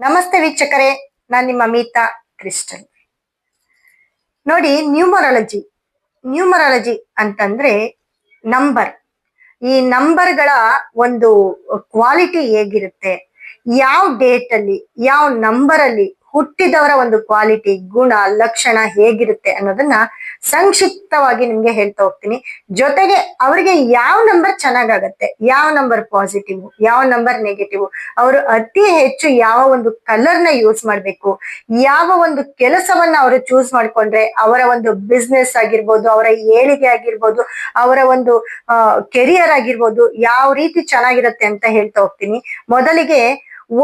ನಮಸ್ತೆ ವೀಕ್ಷಕರೇ, ನಾನು ನಿಮ್ಮ ಮೀತಾ ಕ್ರಿಸ್ಟಲ್ ನೋಡಿ, ನ್ಯೂಮರಾಲಜಿ. ನ್ಯೂಮರಾಲಜಿ ಅಂತಂದ್ರೆ ನಂಬರ್. ಈ ನಂಬರ್ಗಳ ಒಂದು ಕ್ವಾಲಿಟಿ ಹೇಗಿರುತ್ತೆ? ಯಾವ ಡೇಟ್ ಅಲ್ಲಿ ಯಾವ ನಂಬರ್ ಅಲ್ಲಿ ಹುಟ್ಟಿದವರ ಒಂದು ಕ್ವಾಲಿಟಿ, ಗುಣ, ಲಕ್ಷಣ ಹೇಗಿರುತ್ತೆ ಅನ್ನೋದನ್ನ ಸಂಕ್ಷಿಪ್ತವಾಗಿ ನಿಮ್ಗೆ ಹೇಳ್ತಾ ಹೋಗ್ತೀನಿ. ಜೊತೆಗೆ ಅವ್ರಿಗೆ ಯಾವ ನಂಬರ್ ಚೆನ್ನಾಗಾಗತ್ತೆ? ಯಾವ ನಂಬರ್ ಪಾಸಿಟಿವ್ ಯಾವ ನಂಬರ್ ನೆಗೆಟಿವ್ ಅವರು ಅತಿ ಹೆಚ್ಚು ಯಾವ ಒಂದು ಕಲರ್ನ ಯೂಸ್ ಮಾಡ್ಬೇಕು? ಯಾವ ಒಂದು ಕೆಲಸವನ್ನ ಅವರು ಚೂಸ್ ಮಾಡ್ಕೊಂಡ್ರೆ ಅವರ ಒಂದು ಬಿಸ್ನೆಸ್ ಆಗಿರ್ಬೋದು, ಅವರ ಏಳಿಗೆ ಆಗಿರ್ಬೋದು, ಅವರ ಒಂದು ಕೆರಿಯರ್ ಆಗಿರ್ಬೋದು ಯಾವ ರೀತಿ ಚೆನ್ನಾಗಿರುತ್ತೆ ಅಂತ ಹೇಳ್ತಾ ಹೋಗ್ತೀನಿ. ಮೊದಲಿಗೆ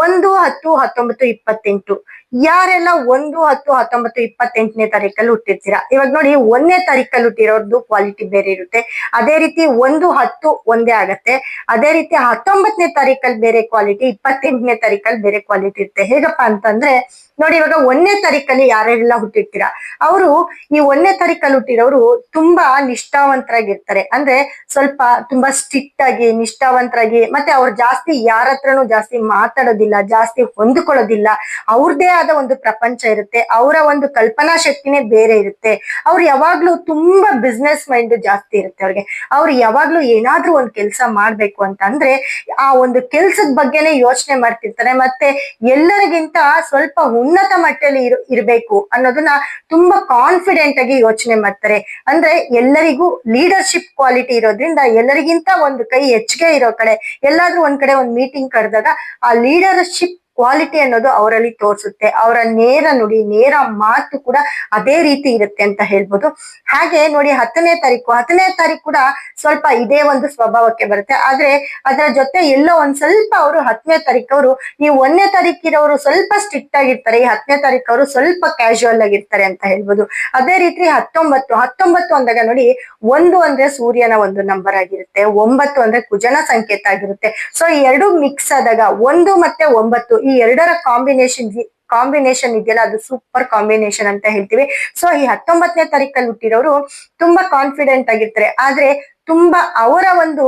ಒಂದು ಹತ್ತು ಹತ್ತೊಂಬತ್ತು ಇಪ್ಪತ್ತೆಂಟು. ಯಾರೆಲ್ಲ ಒಂದು, ಹತ್ತು, ಹತ್ತೊಂಬತ್ತು, ಇಪ್ಪತ್ತೆಂಟನೇ ತಾರೀಕಲ್ಲಿ ಹುಟ್ಟಿರ್ತೀರಾ? ಇವಾಗ ನೋಡಿ, ಒಂದನೇ ತಾರೀಕಲ್ಲಿ ಹುಟ್ಟಿರೋದು ಕ್ವಾಲಿಟಿ ಬೇರೆ ಇರುತ್ತೆ. ಅದೇ ರೀತಿ ಒಂದು, ಹತ್ತು ಒಂದೇ ಆಗತ್ತೆ. ಅದೇ ರೀತಿ ಹತ್ತೊಂಬತ್ತನೇ ತಾರೀಕಲ್ಲಿ ಬೇರೆ ಕ್ವಾಲಿಟಿ ಇಪ್ಪತ್ತೆಂಟನೇ ತಾರೀಕಲ್ಲಿ ಬೇರೆ ಕ್ವಾಲಿಟಿ ಇರುತ್ತೆ. ಹೇಗಪ್ಪ ಅಂತಂದ್ರೆ ನೋಡಿ, ಇವಾಗ ಒಂದನೇ ತಾರೀಕಲ್ಲಿ ಯಾರ್ಯಾರೆಲ್ಲ ಹುಟ್ಟಿರ್ತೀರಾ? ಅವರು ಈ ಒಂದನೇ ತಾರೀಕಲ್ಲಿ ಹುಟ್ಟಿರೋರು ತುಂಬಾ ನಿಷ್ಠಾವಂತರಾಗಿರ್ತಾರೆ. ಅಂದ್ರೆ ಸ್ವಲ್ಪ ತುಂಬಾ ಸ್ಟ್ರಿಕ್ಟ್ ಆಗಿ, ನಿಷ್ಠಾವಂತರಾಗಿ, ಮತ್ತೆ ಅವ್ರು ಜಾಸ್ತಿ ಯಾರ ಹತ್ರನೂ ಜಾಸ್ತಿ ಮಾತಾಡೋದಿಲ್ಲ, ಜಾಸ್ತಿ ಹೊಂದ್ಕೊಳ್ಳೋದಿಲ್ಲ. ಅವ್ರದೇ ಆದ ಒಂದು ಪ್ರಪಂಚ ಇರುತ್ತೆ. ಅವರ ಒಂದು ಕಲ್ಪನಾ ಶಕ್ತಿನೇ ಬೇರೆ ಇರುತ್ತೆ. ಅವ್ರು ಯಾವಾಗ್ಲೂ ತುಂಬಾ ಬಿಸ್ನೆಸ್ ಮೈಂಡ್ ಜಾಸ್ತಿ ಇರುತ್ತೆ ಅವ್ರಿಗೆ. ಅವ್ರು ಯಾವಾಗ್ಲೂ ಏನಾದ್ರೂ ಒಂದು ಕೆಲಸ ಮಾಡ್ಬೇಕು ಅಂತ ಅಂದ್ರೆ, ಆ ಒಂದು ಕೆಲ್ಸದ ಬಗ್ಗೆನೇ ಯೋಚನೆ ಮಾಡ್ತಿರ್ತಾರೆ. ಮತ್ತೆ ಎಲ್ಲರಿಗಿಂತ ಸ್ವಲ್ಪ ಉನ್ನತ ಮಟ್ಟದಲ್ಲಿ ಇರ್, ಇರ್ಬೇಕು ಅನ್ನೋದನ್ನ ತುಂಬಾ ಕಾನ್ಫಿಡೆಂಟ್ ಆಗಿ ಯೋಚನೆ ಮಾಡ್ತಾರೆ. ಅಂದ್ರೆ ಎಲ್ಲರಿಗೂ ಲೀಡರ್ಶಿಪ್ ಕ್ವಾಲಿಟಿ ಇರೋದ್ರಿಂದ ಎಲ್ಲರಿಗಿಂತ ಒಂದು ಕೈ ಹೆಚ್ಚಿಗೆ ಇರೋ ಕಡೆ, ಎಲ್ಲಾದ್ರೂ ಒಂದ್ ಕಡೆ ಒಂದ್ ಮೀಟಿಂಗ್ ಕರೆದಾಗ ಆ ಲೀಡರ್ಶಿಪ್ ಕ್ವಾಲಿಟಿ ಅನ್ನೋದು ಅವರಲ್ಲಿ ತೋರಿಸುತ್ತೆ. ಅವರ ನೇರ ನುಡಿ, ನೇರ ಮಾತು ಕೂಡ ಅದೇ ರೀತಿ ಇರುತ್ತೆ ಅಂತ ಹೇಳ್ಬೋದು. ಹಾಗೆ ನೋಡಿ ಹತ್ತನೇ ತಾರೀಕು ಹತ್ತನೇ ತಾರೀಕು ಕೂಡ ಸ್ವಲ್ಪ ಇದೇ ಒಂದು ಸ್ವಭಾವಕ್ಕೆ ಬರುತ್ತೆ. ಆದ್ರೆ ಅದರ ಜೊತೆ ಎಲ್ಲೋ ಒಂದ್ ಸ್ವಲ್ಪ ಅವರು ಹತ್ತನೇ ತಾರೀಕವರು, ಈ ಒಂದನೇ ತಾರೀಕಿರೋರು ಸ್ವಲ್ಪ ಸ್ಟ್ರಿಕ್ಟ್ ಆಗಿರ್ತಾರೆ, ಈ ಹತ್ತನೇ ತಾರೀಕವರು ಸ್ವಲ್ಪ ಕ್ಯಾಶುವಲ್ ಆಗಿರ್ತಾರೆ ಅಂತ ಹೇಳ್ಬೋದು. ಅದೇ ರೀತಿ ಹತ್ತೊಂಬತ್ತು ಹತ್ತೊಂಬತ್ತು ಅಂದಾಗ ನೋಡಿ ಒಂದು ಅಂದ್ರೆ ಸೂರ್ಯನ ಒಂದು ನಂಬರ್ ಆಗಿರುತ್ತೆ, ಒಂಬತ್ತು ಅಂದ್ರೆ ಕುಜನ ಸಂಕೇತ ಆಗಿರುತ್ತೆ. ಸೊ ಈ ಎರಡು ಮಿಕ್ಸ್ ಆದಾಗ ಒಂದು ಮತ್ತೆ ಒಂಬತ್ತು ಎರಡರ ಕಾಂಬಿನೇಷನ್ ಕಾಂಬಿನೇಷನ್ ಇದೆಯಲ್ಲ, ಅದು ಸೂಪರ್ ಕಾಂಬಿನೇಷನ್ ಅಂತ ಹೇಳ್ತೀವಿ. ಸೊ ಈ ಹತ್ತೊಂಬತ್ತನೇ ತಾರೀಕಲ್ಲಿ ಹುಟ್ಟಿರೋರು ತುಂಬಾ ಕಾನ್ಫಿಡೆಂಟ್ ಆಗಿರ್ತಾರೆ. ಆದ್ರೆ ತುಂಬಾ ಅವರ ಒಂದು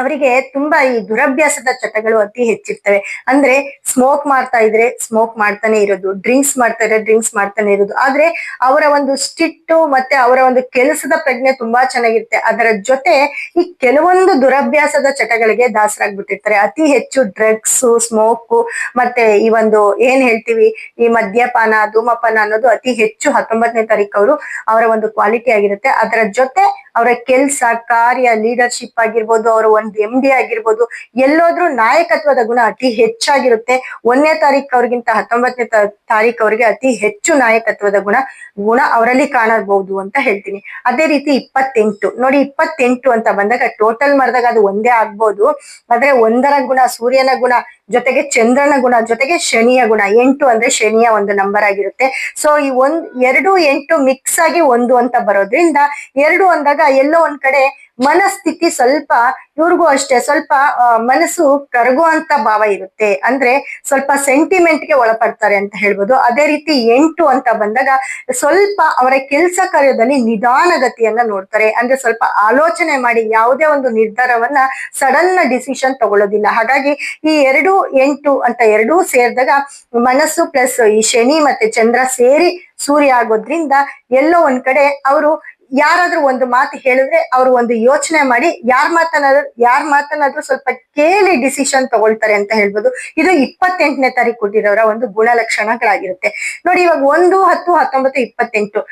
ಅವರಿಗೆ ತುಂಬಾ ಈ ದುರಭ್ಯಾಸದ ಚಟಗಳು ಅತಿ ಹೆಚ್ಚಿರ್ತವೆ. ಅಂದ್ರೆ ಸ್ಮೋಕ್ ಮಾಡ್ತಾ ಇದ್ರೆ ಸ್ಮೋಕ್ ಮಾಡ್ತಾನೆ ಇರೋದು ಡ್ರಿಂಕ್ಸ್ ಮಾಡ್ತಾ ಇದ್ರೆ ಡ್ರಿಂಕ್ಸ್ ಮಾಡ್ತಾನೆ ಇರೋದು. ಆದ್ರೆ ಅವರ ಒಂದು ಸ್ಟಿಟ್ಟು ಮತ್ತೆ ಅವರ ಒಂದು ಕೆಲಸದ ಪ್ರಜ್ಞೆ ತುಂಬಾ ಚೆನ್ನಾಗಿರುತ್ತೆ. ಅದರ ಜೊತೆ ಈ ಕೆಲವೊಂದು ದುರಭ್ಯಾಸದ ಚಟಗಳಿಗೆ ದಾಸರಾಗ್ಬಿಟ್ಟಿರ್ತಾರೆ. ಅತಿ ಹೆಚ್ಚು ಡ್ರಗ್ಸ್ ಸ್ಮೋಕು ಮತ್ತೆ ಈ ಒಂದು ಏನ್ ಹೇಳ್ತೀವಿ, ಈ ಮದ್ಯಪಾನ, ಧೂಮಪಾನ ಅನ್ನೋದು ಅತಿ ಹೆಚ್ಚು ಹತ್ತೊಂಬತ್ತನೇ ತಾರೀಕು ಅವರು ಅವರ ಒಂದು ಕ್ವಾಲಿಟಿ ಆಗಿರುತ್ತೆ. ಅದರ ಜೊತೆ ಅವರ ಕೆಲಸ, ಕಾರ್ಯ ಲೀಡರ್ಶಿಪ್ ಆಗಿರ್ಬೋದು, ಅವರ ಒಂದು ಎಂ ಡಿ ಆಗಿರ್ಬೋದು, ಎಲ್ಲೋದ್ರೂ ನಾಯಕತ್ವದ ಗುಣ ಅತಿ ಹೆಚ್ಚಾಗಿರುತ್ತೆ. ಒಂದನೇ ತಾರೀಕು ಅವ್ರಿಗಿಂತ ಹತ್ತೊಂಬತ್ತನೇ ತಾರೀಕು ಅವ್ರಿಗೆ ಅತಿ ಹೆಚ್ಚು ನಾಯಕತ್ವದ ಗುಣ ಗುಣ ಅವರಲ್ಲಿ ಕಾಣಬಹುದು ಅಂತ ಹೇಳ್ತೀನಿ. ಅದೇ ರೀತಿ ಇಪ್ಪತ್ತೆಂಟು. ನೋಡಿ, ಇಪ್ಪತ್ತೆಂಟು ಅಂತ ಬಂದಾಗ ಟೋಟಲ್ ಮಾಡಿದಾಗ ಅದು ಒಂದೇ ಆಗ್ಬೋದು. ಆದ್ರೆ ಒಂದರ ಗುಣ, ಸೂರ್ಯನ ಗುಣ ಜೊತೆಗೆ ಚಂದ್ರನ ಗುಣ, ಜೊತೆಗೆ ಶನಿಯ ಗುಣ. ಎಂಟು ಅಂದ್ರೆ ಶನಿಯ ಒಂದು ನಂಬರ್ ಆಗಿರುತ್ತೆ. ಸೊ ಈ ಒಂದ್, ಎರಡು, ಎಂಟು ಮಿಕ್ಸ್ ಆಗಿ ಒಂದು ಅಂತ ಬರೋದ್ರಿಂದ ಎರಡು ಅಂದಾಗ ಎಲ್ಲೋ ಒಂದ್ ಕಡೆ ಮನಸ್ಥಿತಿ ಸ್ವಲ್ಪ, ಇವ್ರಿಗೂ ಅಷ್ಟೇ ಸ್ವಲ್ಪ ಮನಸ್ಸು ಕರಗುವಂತ ಭಾವ ಇರುತ್ತೆ. ಅಂದ್ರೆ ಸ್ವಲ್ಪ ಸೆಂಟಿಮೆಂಟ್ಗೆ ಒಳಪಡ್ತಾರೆ ಅಂತ ಹೇಳ್ಬೋದು. ಅದೇ ರೀತಿ ಎಂಟು ಅಂತ ಬಂದಾಗ ಸ್ವಲ್ಪ ಅವರ ಕೆಲಸ ಕಾರ್ಯದಲ್ಲಿ ನಿಧಾನಗತಿಯನ್ನ ನೋಡ್ತಾರೆ. ಅಂದ್ರೆ ಸ್ವಲ್ಪ ಆಲೋಚನೆ ಮಾಡಿ ಯಾವುದೇ ಒಂದು ನಿರ್ಧಾರವನ್ನ ಸಡನ್ ಡಿಸಿಷನ್ ತಗೊಳ್ಳೋದಿಲ್ಲ. ಹಾಗಾಗಿ ಈ ಎರಡು ಎಂಟು ಅಂತ ಎರಡೂ ಸೇರಿದಾಗ ಮನಸ್ಸು ಪ್ಲಸ್ ಈ ಶನಿ ಮತ್ತೆ ಚಂದ್ರ ಸೇರಿ ಸೂರ್ಯ ಆಗೋದ್ರಿಂದ ಎಲ್ಲೋ ಒಂದ್ ಕಡೆ ಅವರು ಯಾರಾದ್ರೂ ಒಂದು ಮಾತು ಹೇಳಿದ್ರೆ ಅವರು ಒಂದು ಯೋಚನೆ ಮಾಡಿ ಯಾರ್ ಮಾತನಾದ್ರು, ಯಾರ್ ಮಾತನಾದ್ರೂ ಸ್ವಲ್ಪ ಕೇಳಿ ಡಿಸಿಷನ್ ತಗೊಳ್ತಾರೆ ಅಂತ ಹೇಳ್ಬೋದು. ಇದು ಇಪ್ಪತ್ತೆಂಟನೇ ತಾರೀಕು ಕೊಟ್ಟಿರೋರ ಒಂದು ಗುಣಲಕ್ಷಣಗಳಾಗಿರುತ್ತೆ. ನೋಡಿ ಇವಾಗ ಒಂದು ಹತ್ತು ಹತ್ತೊಂಬತ್ತು ಇಪ್ಪತ್ತೆಂಟು.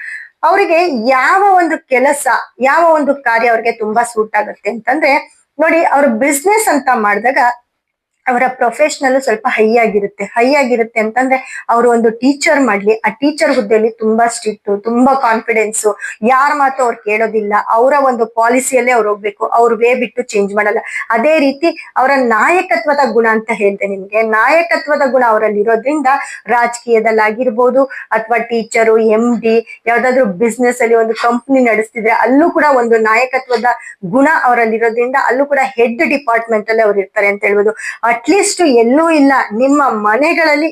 ಅವರಿಗೆ ಯಾವ ಒಂದು ಕೆಲಸ, ಯಾವ ಒಂದು ಕಾರ್ಯ ಅವ್ರಿಗೆ ತುಂಬಾ ಸೂಟ್ ಆಗುತ್ತೆ ಅಂತಂದ್ರೆ ನೋಡಿ ಅವ್ರ ಬಿಸ್ನೆಸ್ ಅಂತ ಮಾಡಿದಾಗ ಅವರ ಪ್ರೊಫೆಷನಲ್ ಸ್ವಲ್ಪ ಹೈ ಆಗಿರುತ್ತೆ. ಹೈ ಆಗಿರುತ್ತೆ ಅಂತಂದ್ರೆ ಅವರು ಒಂದು ಟೀಚರ್ ಮಾಡ್ಲಿ. ಆ ಟೀಚರ್ ಹುದ್ದೆಯಲ್ಲಿ ತುಂಬಾ ಸ್ಟ್ರಿಕ್ಟ್ ತುಂಬಾ ಕಾನ್ಫಿಡೆನ್ಸ್ ಯಾರ ಮಾತು ಅವ್ರು ಕೇಳೋದಿಲ್ಲ. ಅವರ ಒಂದು ಪಾಲಿಸಿಯಲ್ಲೇ ಅವ್ರು ಹೋಗ್ಬೇಕು. ಅವ್ರ ವೇ ಬಿಟ್ಟು ಚೇಂಜ್ ಮಾಡಲ್ಲ. ಅದೇ ರೀತಿ ಅವರ ನಾಯಕತ್ವದ ಗುಣ ಅಂತ ಹೇಳ್ದೆ ನಿಮ್ಗೆ. ನಾಯಕತ್ವದ ಗುಣ ಅವರಲ್ಲಿ ಇರೋದ್ರಿಂದ ರಾಜಕೀಯದಲ್ಲಾಗಿರ್ಬೋದು ಅಥವಾ ಟೀಚರು ಎಂ ಡಿ ಯಾವ್ದಾದ್ರು ಬಿಸ್ನೆಸ್ ಅಲ್ಲಿ ಒಂದು ಕಂಪ್ನಿ ನಡೆಸ್ತಿದ್ರೆ ಅಲ್ಲೂ ಕೂಡ ಒಂದು ನಾಯಕತ್ವದ ಗುಣ ಅವರಲ್ಲಿ ಇರೋದ್ರಿಂದ ಅಲ್ಲೂ ಕೂಡ ಹೆಡ್ ಡಿಪಾರ್ಟ್ಮೆಂಟ್ ಅಲ್ಲಿ ಅವ್ರು ಇರ್ತಾರೆ ಅಂತ ಹೇಳ್ಬೋದು. ಅಟ್ಲೀಸ್ಟ್ ಎಲ್ಲೂ ಇಲ್ಲ. ನಿಮ್ಮ ಮನೆಗಳಲ್ಲಿ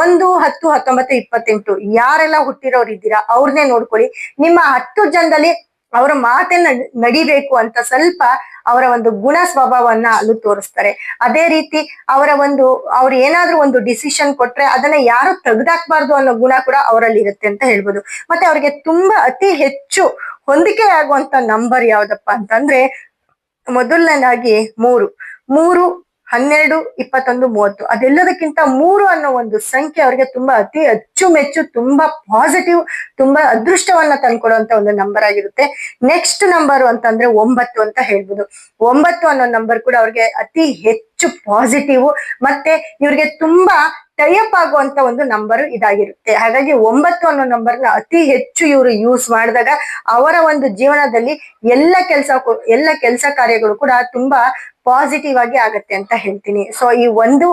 ಒಂದು ಹತ್ತು, ಹತ್ತೊಂಬತ್ತು, ಇಪ್ಪತ್ತೆಂಟು ಯಾರೆಲ್ಲ ಹುಟ್ಟಿರೋರು ಇದ್ದೀರಾ ಅವ್ರನ್ನೇ ನೋಡ್ಕೊಳ್ಳಿ. ನಿಮ್ಮ ಹತ್ತು ಜನದಲ್ಲಿ ಅವರ ಮಾತನ್ನ ನಡಿಬೇಕು ಅಂತ ಸ್ವಲ್ಪ ಅವರ ಒಂದು ಗುಣ ಸ್ವಭಾವವನ್ನ ಅಲ್ಲೂ ತೋರಿಸ್ತಾರೆ. ಅದೇ ರೀತಿ ಅವರ ಒಂದು, ಅವ್ರು ಏನಾದ್ರೂ ಒಂದು ಡಿಸಿಷನ್ ಕೊಟ್ರೆ ಅದನ್ನ ಯಾರು ತೆಗ್ದಾಕ್ಬಾರ್ದು ಅನ್ನೋ ಗುಣ ಕೂಡ ಅವರಲ್ಲಿ ಇರುತ್ತೆ ಅಂತ ಹೇಳ್ಬೋದು. ಮತ್ತೆ ಅವ್ರಿಗೆ ತುಂಬಾ ಅತಿ ಹೆಚ್ಚು ಹೊಂದಿಕೆ ಆಗುವಂತ ನಂಬರ್ ಯಾವ್ದಪ್ಪ ಅಂತಂದ್ರೆ ಮೊದಲನೇದಾಗಿ ಮೂರು. ಮೂರು ಹನ್ನೆರಡು, ಇಪ್ಪತ್ತೊಂದು, ಮೂವತ್ತು. ಅದೆಲ್ಲದಕ್ಕಿಂತ ಮೂರು ಅನ್ನೋ ಒಂದು ಸಂಖ್ಯೆ ಅವ್ರಿಗೆ ತುಂಬಾ ಅತಿ ಅಚ್ಚುಮೆಚ್ಚು ತುಂಬಾ ಪಾಸಿಟಿವ್ ತುಂಬಾ ಅದೃಷ್ಟವನ್ನ ತಂದ್ಕೊಡುವಂತ ಒಂದು ನಂಬರ್ ಆಗಿರುತ್ತೆ. ನೆಕ್ಸ್ಟ್ ನಂಬರ್ ಅಂತಂದ್ರೆ ಒಂಬತ್ತು ಅಂತ ಹೇಳ್ಬೋದು. ಒಂಬತ್ತು ಅನ್ನೋ ನಂಬರ್ ಕೂಡ ಅವ್ರಿಗೆ ಅತಿ ಹೆಚ್ಚು ಪಾಸಿಟಿವ್ ಮತ್ತೆ ಇವ್ರಿಗೆ ತುಂಬಾ ಟೈಅಪ್ ಆಗುವಂತ ಒಂದು ನಂಬರ್ ಇದಾಗಿರುತ್ತೆ. ಹಾಗಾಗಿ ಒಂಬತ್ತು ಅನ್ನೋ ನಂಬರ್ನ ಅತಿ ಹೆಚ್ಚು ಇವರು ಯೂಸ್ ಮಾಡಿದಾಗ ಅವರ ಒಂದು ಜೀವನದಲ್ಲಿ ಎಲ್ಲ ಕೆಲಸ ಎಲ್ಲ ಕೆಲಸ ಕಾರ್ಯಗಳು ಕೂಡ ತುಂಬಾ ಪಾಸಿಟಿವ್ ಆಗಿ ಆಗತ್ತೆ ಅಂತ ಹೇಳ್ತೀನಿ. ಸೊ ಈ ಒಂದು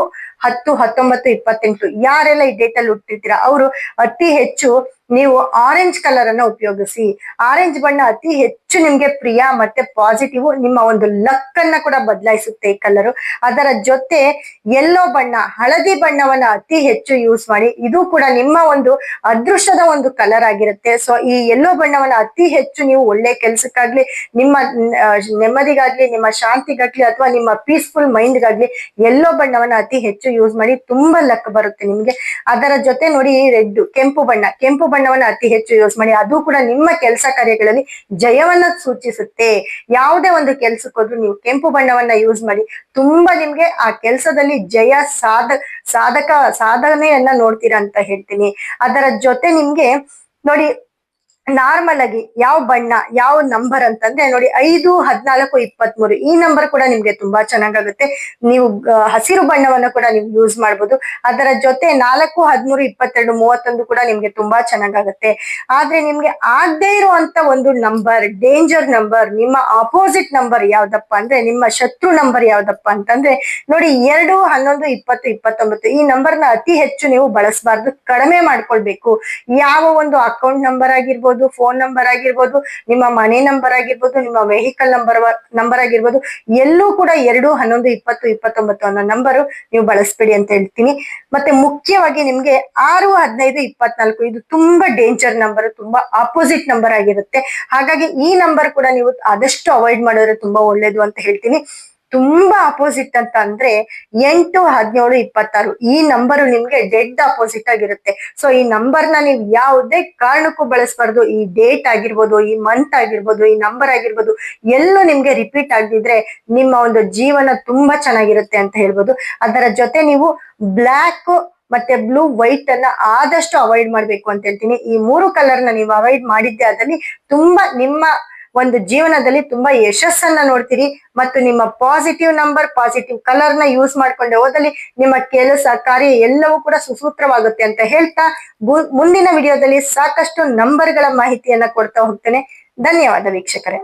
ಹತ್ತು ಹತ್ತೊಂಬತ್ತು ಇಪ್ಪತ್ತೆಂಟು ಯಾರೆಲ್ಲ ಈ ಡೇಟ್ ಅಲ್ಲಿ ಹುಟ್ಟಿರ್ತೀರಾ? ಅವರು ಅತಿ ಹೆಚ್ಚು ನೀವು ಆರೆಂಜ್ ಕಲರ್ ಅನ್ನ ಉಪಯೋಗಿಸಿ ಆರೆಂಜ್ ಬಣ್ಣ ಅತಿ ಹೆಚ್ಚು ನಿಮ್ಗೆ ಪ್ರಿಯ ಮತ್ತೆ ಪಾಸಿಟಿವ್ ನಿಮ್ಮ ಒಂದು ಲಕ್ ಅನ್ನ ಕೂಡ ಬದಲಾಯಿಸುತ್ತೆ ಈ ಕಲರು ಅದರ ಜೊತೆ ಎಲ್ಲೋ ಬಣ್ಣ, ಹಳದಿ ಬಣ್ಣವನ್ನ ಅತಿ ಹೆಚ್ಚು ಯೂಸ್ ಮಾಡಿ, ಇದು ಕೂಡ ನಿಮ್ಮ ಒಂದು ಅದೃಷ್ಟದ ಒಂದು ಕಲರ್ ಆಗಿರುತ್ತೆ. ಸೊ ಈ ಎಲ್ಲೋ ಬಣ್ಣವನ್ನ ಅತಿ ಹೆಚ್ಚು ನೀವು ಒಳ್ಳೆ ಕೆಲ್ಸಕ್ಕಾಗ್ಲಿ, ನಿಮ್ಮ ನೆಮ್ಮದಿಗಾಗ್ಲಿ, ನಿಮ್ಮ ಶಾಂತಿಗಾಗ್ಲಿ, ಅಥವಾ ನಿಮ್ಮ ಪೀಸ್ಫುಲ್ ಮೈಂಡ್ಗಾಗ್ಲಿ ಎಲ್ಲೋ ಬಣ್ಣವನ್ನ ಅತಿ ಹೆಚ್ಚು ಯೂಸ್ ಮಾಡಿ ತುಂಬಾ ಲಕ್ ಬರುತ್ತೆ ನಿಮ್ಗೆ. ಅದರ ಜೊತೆ ನೋಡಿ ರೆಡ್ ಕೆಂಪು ಬಣ್ಣ. ಕೆಂಪು ಬಣ್ಣವನ್ನ ಅತಿ ಹೆಚ್ಚು ಯೂಸ್ ಮಾಡಿ. ಅದು ಕೂಡ ನಿಮ್ಮ ಕೆಲಸ ಕಾರ್ಯಗಳಲ್ಲಿ ಜಯವನ್ನ ಸೂಚಿಸುತ್ತೆ. ಯಾವುದೇ ಒಂದು ಕೆಲ್ಸಕ್ಕೆ ಹೋದ್ರು ನೀವು ಕೆಂಪು ಬಣ್ಣವನ್ನ ಯೂಸ್ ಮಾಡಿ. ತುಂಬಾ ನಿಮ್ಗೆ ಆ ಕೆಲಸದಲ್ಲಿ ಜಯ ಸಾಧ, ಸಾಧಕ, ಸಾಧನೆಯನ್ನ ನೋಡ್ತೀರಾ ಅಂತ ಹೇಳ್ತೀನಿ. ಅದರ ಜೊತೆ ನಿಮ್ಗೆ ನೋಡಿ ನಾರ್ಮಲ್ ಆಗಿ ಯಾವ ಬಣ್ಣ, ಯಾವ ನಂಬರ್ ಅಂತಂದ್ರೆ ನೋಡಿ ಐದು, ಹದಿನಾಲ್ಕು, ಇಪ್ಪತ್ಮೂರು ಈ ನಂಬರ್ ಕೂಡ ನಿಮ್ಗೆ ತುಂಬಾ ಚೆನ್ನಾಗಾಗುತ್ತೆ. ನೀವು ಹಸಿರು ಬಣ್ಣವನ್ನ ಕೂಡ ನೀವು ಯೂಸ್ ಮಾಡ್ಬೋದು. ಅದರ ಜೊತೆ ನಾಲ್ಕು, ಹದಿಮೂರು, ಇಪ್ಪತ್ತೆರಡು, ಮೂವತ್ತೊಂದು ಕೂಡ ನಿಮ್ಗೆ ತುಂಬಾ ಚೆನ್ನಾಗಾಗುತ್ತೆ. ಆದ್ರೆ ನಿಮ್ಗೆ ಆಗದೆ ಇರುವಂತ ಒಂದು ನಂಬರ್ ಡೇಂಜರ್ ನಂಬರ್ ನಿಮ್ಮ ಆಪೋಸಿಟ್ ನಂಬರ್ ಯಾವ್ದಪ್ಪ ಅಂದ್ರೆ ನಿಮ್ಮ ಶತ್ರು ನಂಬರ್ ಯಾವ್ದಪ್ಪ ಅಂತಂದ್ರೆ ನೋಡಿ ಎರಡು, ಹನ್ನೊಂದು, ಇಪ್ಪತ್ತು, ಇಪ್ಪತ್ತೊಂಬತ್ತು ಈ ನಂಬರ್ನ ಅತಿ ಹೆಚ್ಚು ನೀವು ಬಳಸಬಾರ್ದು, ಕಡಿಮೆ ಮಾಡ್ಕೊಳ್ಬೇಕು. ಯಾವ ಒಂದು ಅಕೌಂಟ್ ನಂಬರ್ ಆಗಿರ್ಬೋದು ಫೋನ್ ನಂಬರ್ ಆಗಿರ್ಬೋದು, ನಿಮ್ಮ ಮನೆ ನಂಬರ್ ಆಗಿರ್ಬೋದು, ನಿಮ್ಮ ವೆಹಿಕಲ್ ನಂಬರ್ ನಂಬರ್ ಆಗಿರ್ಬೋದು, ಎಲ್ಲೂ ಕೂಡ ಎರಡು, ಹನ್ನೊಂದು, ಇಪ್ಪತ್ತು, ಇಪ್ಪತ್ತೊಂಬತ್ತು ಅನ್ನೋ ನಂಬರು ನೀವು ಬಳಸ್ಬೇಡಿ ಅಂತ ಹೇಳ್ತೀನಿ. ಮತ್ತೆ ಮುಖ್ಯವಾಗಿ ನಿಮ್ಗೆ ಆರು, ಹದಿನೈದು, ಇಪ್ಪತ್ನಾಲ್ಕು ಇದು ತುಂಬಾ ಡೇಂಜರ್ ನಂಬರ್ ತುಂಬಾ ಆಪೋಸಿಟ್ ನಂಬರ್ ಆಗಿರುತ್ತೆ. ಹಾಗಾಗಿ ಈ ನಂಬರ್ ಕೂಡ ನೀವು ಆದಷ್ಟು ಅವಾಯ್ಡ್ ಮಾಡಿದ್ರೆ ತುಂಬಾ ಒಳ್ಳೇದು ಅಂತ ಹೇಳ್ತೀನಿ. ತುಂಬಾ ಅಪೋಸಿಟ್ ಅಂತ ಅಂದ್ರೆ ಎಂಟು, ಹದಿನೇಳು, ಇಪ್ಪತ್ತಾರು ಈ ನಂಬರ್ ನಿಮ್ಗೆ ಡೆಡ್ ಅಪೋಸಿಟ್ ಆಗಿರುತ್ತೆ. ಸೊ ಈ ನಂಬರ್ನ ನೀವು ಯಾವುದೇ ಕಾರಣಕ್ಕೂ ಬಳಸ್ಬಾರ್ದು. ಈ ಡೇಟ್ ಆಗಿರ್ಬೋದು, ಈ ಮಂತ್ ಆಗಿರ್ಬೋದು, ಈ ನಂಬರ್ ಆಗಿರ್ಬೋದು, ಎಲ್ಲೂ ನಿಮ್ಗೆ ರಿಪೀಟ್ ಆಗದಿದ್ರೆ ನಿಮ್ಮ ಒಂದು ಜೀವನ ತುಂಬಾ ಚೆನ್ನಾಗಿರುತ್ತೆ ಅಂತ ಹೇಳ್ಬೋದು. ಅದರ ಜೊತೆ ನೀವು ಬ್ಲ್ಯಾಕ್ ಮತ್ತೆ ಬ್ಲೂ ವೈಟ್ ಅನ್ನ ಆದಷ್ಟು ಅವಾಯ್ಡ್ ಮಾಡ್ಬೇಕು ಅಂತ ಹೇಳ್ತೀನಿ. ಈ ಮೂರು ಕಲರ್ನ ನೀವು ಅವಾಯ್ಡ್ ಮಾಡಿದ್ದೆ ಅದರಲ್ಲಿ ತುಂಬಾ ನಿಮ್ಮ ಒಂದು ಜೀವನದಲ್ಲಿ ತುಂಬಾ ಯಶಸ್ಸನ್ನ ನೋಡ್ತೀರಿ ಮತ್ತು ನಿಮ್ಮ ಪಾಸಿಟಿವ್ ನಂಬರ್ ಪಾಸಿಟಿವ್ ಕಲರ್ನ ಯೂಸ್ ಮಾಡ್ಕೊಂಡು ಹೋದಲ್ಲಿ ನಿಮ್ಮ ಕೆಲಸ, ಕಾರ್ಯ ಎಲ್ಲವೂ ಕೂಡ ಸುಸೂತ್ರವಾಗುತ್ತೆ ಅಂತ ಹೇಳ್ತಾ ಮುಂದಿನ ವಿಡಿಯೋದಲ್ಲಿ ಸಾಕಷ್ಟು ನಂಬರ್ಗಳ ಮಾಹಿತಿಯನ್ನ ಕೊಡ್ತಾ ಹೋಗ್ತೇನೆ. ಧನ್ಯವಾದ ವೀಕ್ಷಕರೇ.